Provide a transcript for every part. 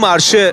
marşı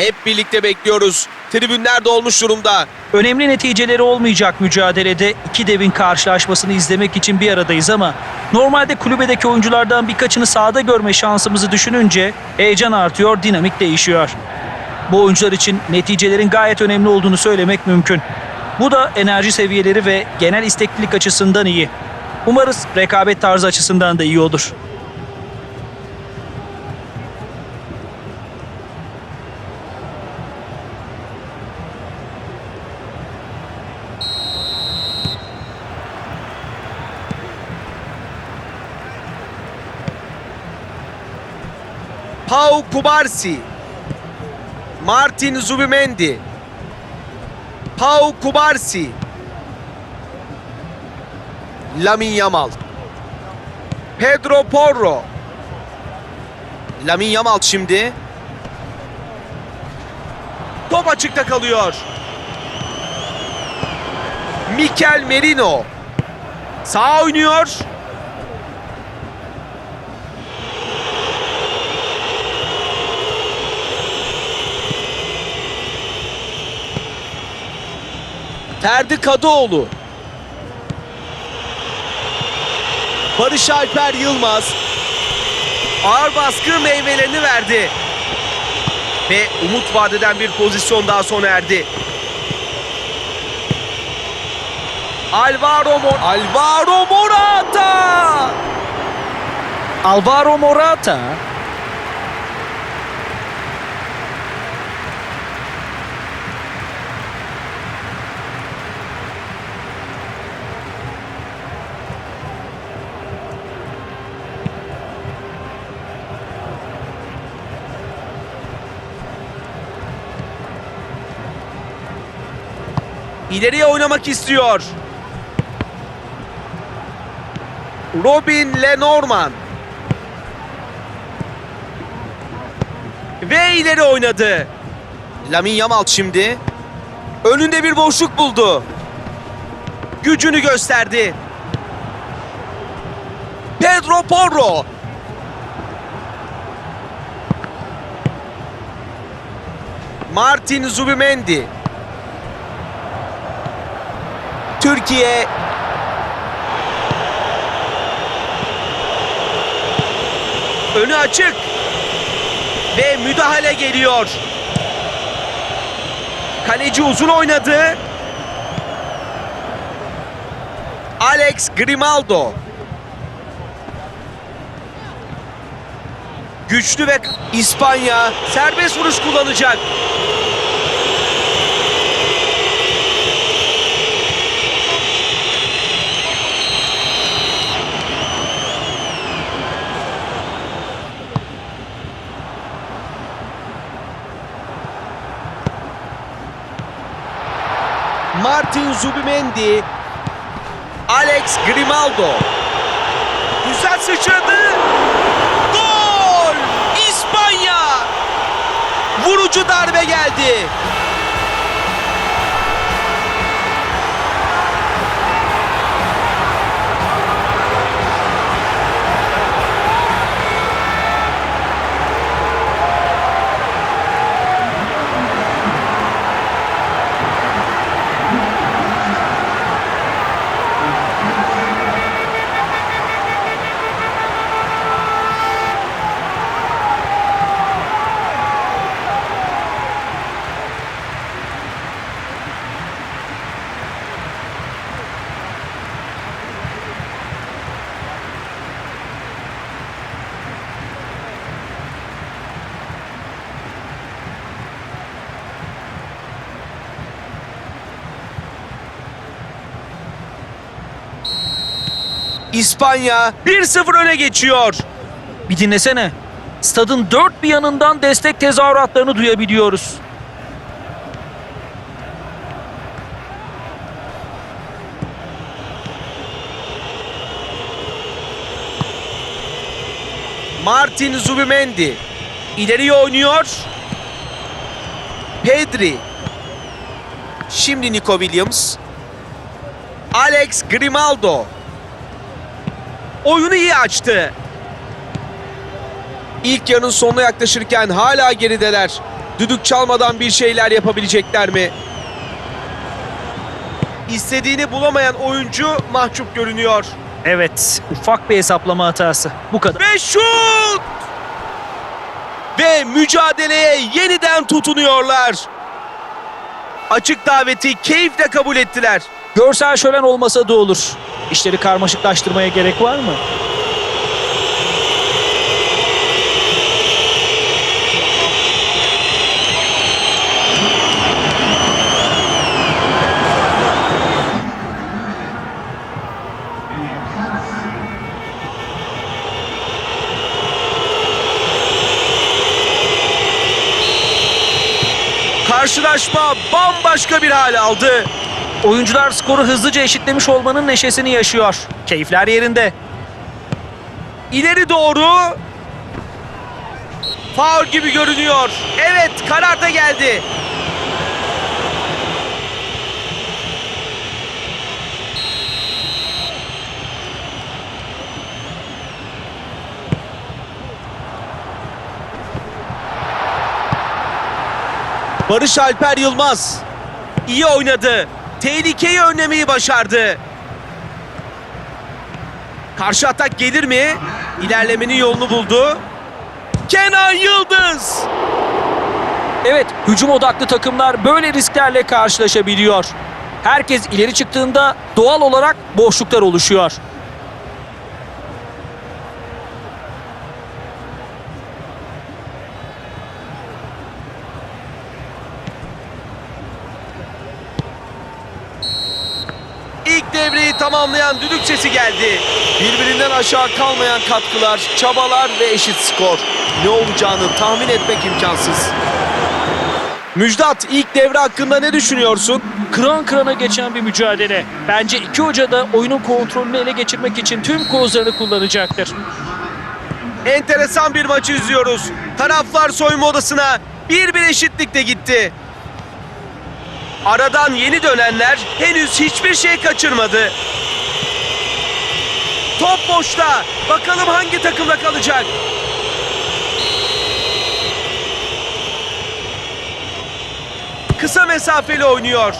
hep birlikte bekliyoruz. Tribünler dolmuş durumda. Önemli neticeleri olmayacak mücadelede iki devin karşılaşmasını izlemek için bir aradayız ama normalde kulübedeki oyunculardan birkaçını sahada görme şansımızı düşününce heyecan artıyor, dinamik değişiyor. Bu oyuncular için neticelerin gayet önemli olduğunu söylemek mümkün. Bu da enerji seviyeleri ve genel isteklilik açısından iyi. Umarız rekabet tarzı açısından da iyi olur. Pau Kubarsi. Martin Zubimendi. Pau Kubarsi. Lamin Yamal. Pedro Porro. Lamin Yamal şimdi. Top açıkta kalıyor. Mikel Merino. Sağ oynuyor. Ferdi Kadıoğlu. Barış Alper Yılmaz. Ağır baskı meyvelerini verdi. Ve umut vadeden bir pozisyon daha sona erdi. Alvaro Mor Alvaro Morata. Alvaro Morata İleriye oynamak istiyor. Robin Lenormand. Ve ileri oynadı. Lamin Yamal şimdi. Önünde bir boşluk buldu. Gücünü gösterdi. Pedro Porro. Martin Zubimendi. Türkiye önü açık ve müdahale geliyor. Kaleci uzun oynadı. Alex Grimaldo. Güçlü ve İspanya serbest vuruş kullanacak. Martin Zubimendi, Alex Grimaldo. Güzel sıçradı. Gol! İspanya! Vurucu darbe geldi. İspanya 1-0 öne geçiyor. Bir dinlesene. Stadın dört bir yanından destek tezahüratlarını duyabiliyoruz. Martin Zubimendi ileriye oynuyor. Pedri. Şimdi Nico Williams. Alex Grimaldo. Oyunu iyi açtı. İlk yarının sonuna yaklaşırken hala gerideler. Düdük çalmadan bir şeyler yapabilecekler mi? İstediğini bulamayan oyuncu mahcup görünüyor. Evet, ufak bir hesaplama hatası. Bu kadar. Ve şut! Ve mücadeleye yeniden tutunuyorlar. Açık daveti keyifle kabul ettiler. Görsel şölen olmasa da olur. İşleri karmaşıklaştırmaya gerek var mı? Karşılaşma bambaşka bir hal aldı. Oyuncular skoru hızlıca eşitlemiş olmanın neşesini yaşıyor. Keyifler yerinde. İleri doğru. Faul gibi görünüyor. Evet karar da geldi. Barış Alper Yılmaz iyi oynadı. Tehlikeyi önlemeyi başardı. Karşı atak gelir mi? İlerlemenin yolunu buldu. Kenan Yıldız. Evet, hücum odaklı takımlar böyle risklerle karşılaşabiliyor. Herkes ileri çıktığında doğal olarak boşluklar oluşuyor. İlk devreyi tamamlayan düdük sesi geldi. Birbirinden aşağı kalmayan katkılar, çabalar ve eşit skor. Ne olacağını tahmin etmek imkansız. Müjdat ilk devre hakkında ne düşünüyorsun? Kıran kırana geçen bir mücadele. Bence iki hoca da oyunun kontrolünü ele geçirmek için tüm kozlarını kullanacaktır. Enteresan bir maçı izliyoruz. Taraflar soyunma odasına bir bir eşitlikte gitti. Aradan yeni dönenler henüz hiçbir şey kaçırmadı. Top boşta. Bakalım hangi takımda kalacak? Kısa mesafeli oynuyor.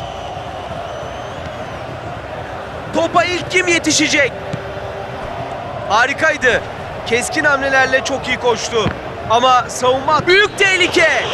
Topa ilk kim yetişecek? Harikaydı. Keskin hamlelerle çok iyi koştu. Ama savunma büyük tehlike.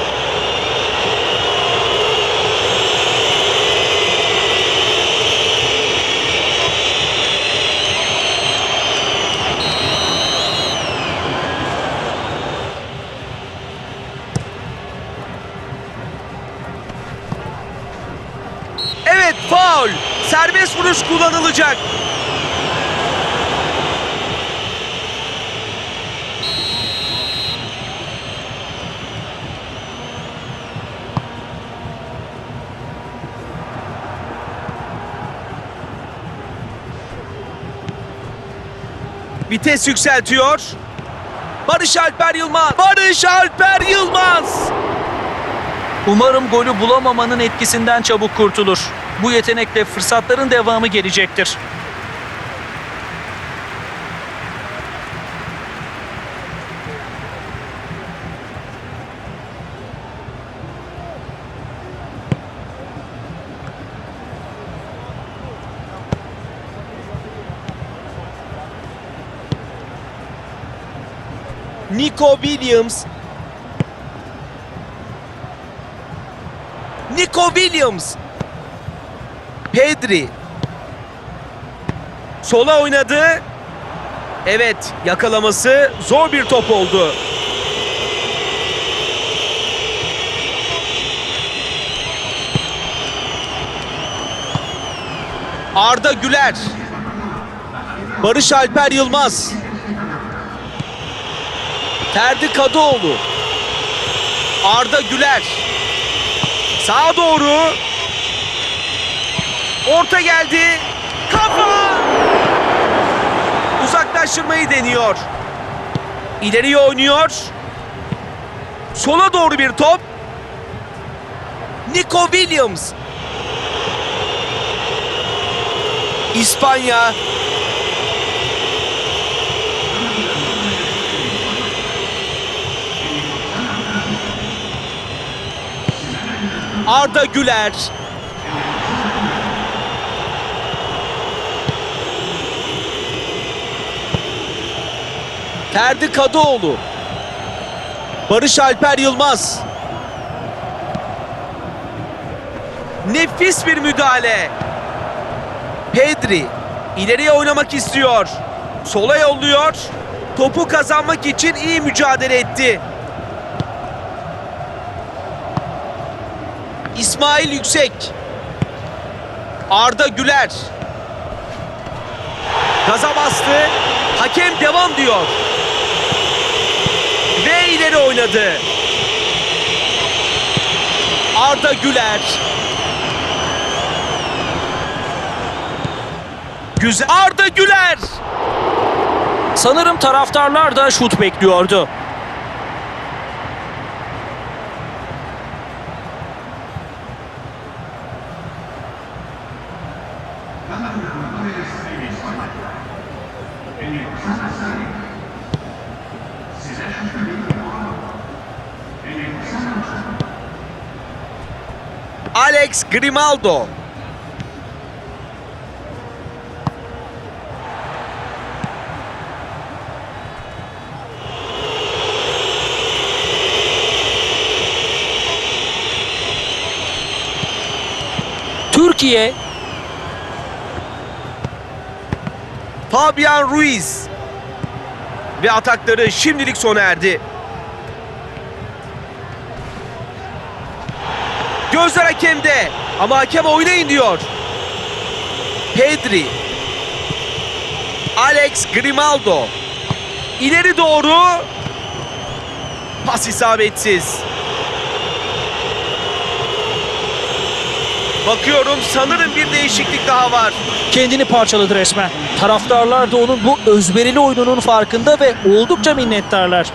Serbest vuruş kullanılacak. Vites yükseltiyor. Barış Alper Yılmaz. Barış Alper Yılmaz. Umarım golü bulamamanın etkisinden çabuk kurtulur. Bu yetenekle fırsatların devamı gelecektir. Nico Williams. Nico Williams. Pedri. Sola oynadı. Evet, yakalaması zor bir top oldu. Arda Güler. Barış Alper Yılmaz. Ferdi Kadıoğlu. Arda Güler. Sağa doğru. Orta geldi. Kafa! Uzaklaştırmayı deniyor. İleriye oynuyor. Sola doğru bir top. Nico Williams. İspanya. Arda Güler. Ferdi Kadıoğlu. Barış Alper Yılmaz. Nefis bir müdahale. Pedri ileriye oynamak istiyor. Sola yolluyor. Topu kazanmak için iyi mücadele etti. İsmail Yüksek. Arda Güler. Gaza bastı. Hakem devam diyor. Ve ileri oynadı. Arda Güler. Güzel. Arda Güler. Sanırım taraftarlar da şut bekliyordu. Alex Grimaldo. Türkiye Fabian Ruiz. Ve atakları şimdilik sona erdi. Gözler hakemde ama hakem oynayın diyor. Pedri. Alex Grimaldo. İleri doğru. Pas isabetsiz. Bakıyorum sanırım bir değişiklik daha var. kendini parçaladı resmen. Taraftarlar da onun bu özverili oyununun farkında ve oldukça minnettarlar.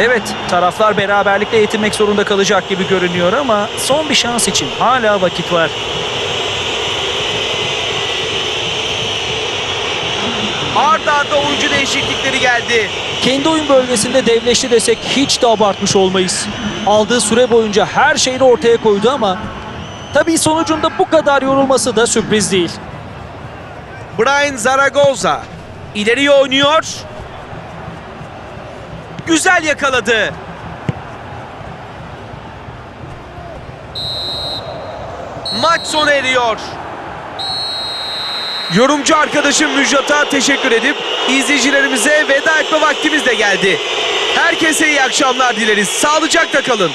Evet, taraflar beraberlikle yetinmek zorunda kalacak gibi görünüyor ama son bir şans için hala vakit var. Arda arda oyuncu değişiklikleri geldi. Kendi oyun bölgesinde devleşti desek hiç de abartmış olmayız. Aldığı süre boyunca her şeyini ortaya koydu ama tabii sonucunda bu kadar yorulması da sürpriz değil. Brian Zaragoza ileriye oynuyor. Güzel yakaladı. Maç sona eriyor. Yorumcu arkadaşım Müjdat'a teşekkür edip izleyicilerimize veda etme vaktimiz de geldi. Herkese iyi akşamlar dileriz. Sağlıcakla kalın.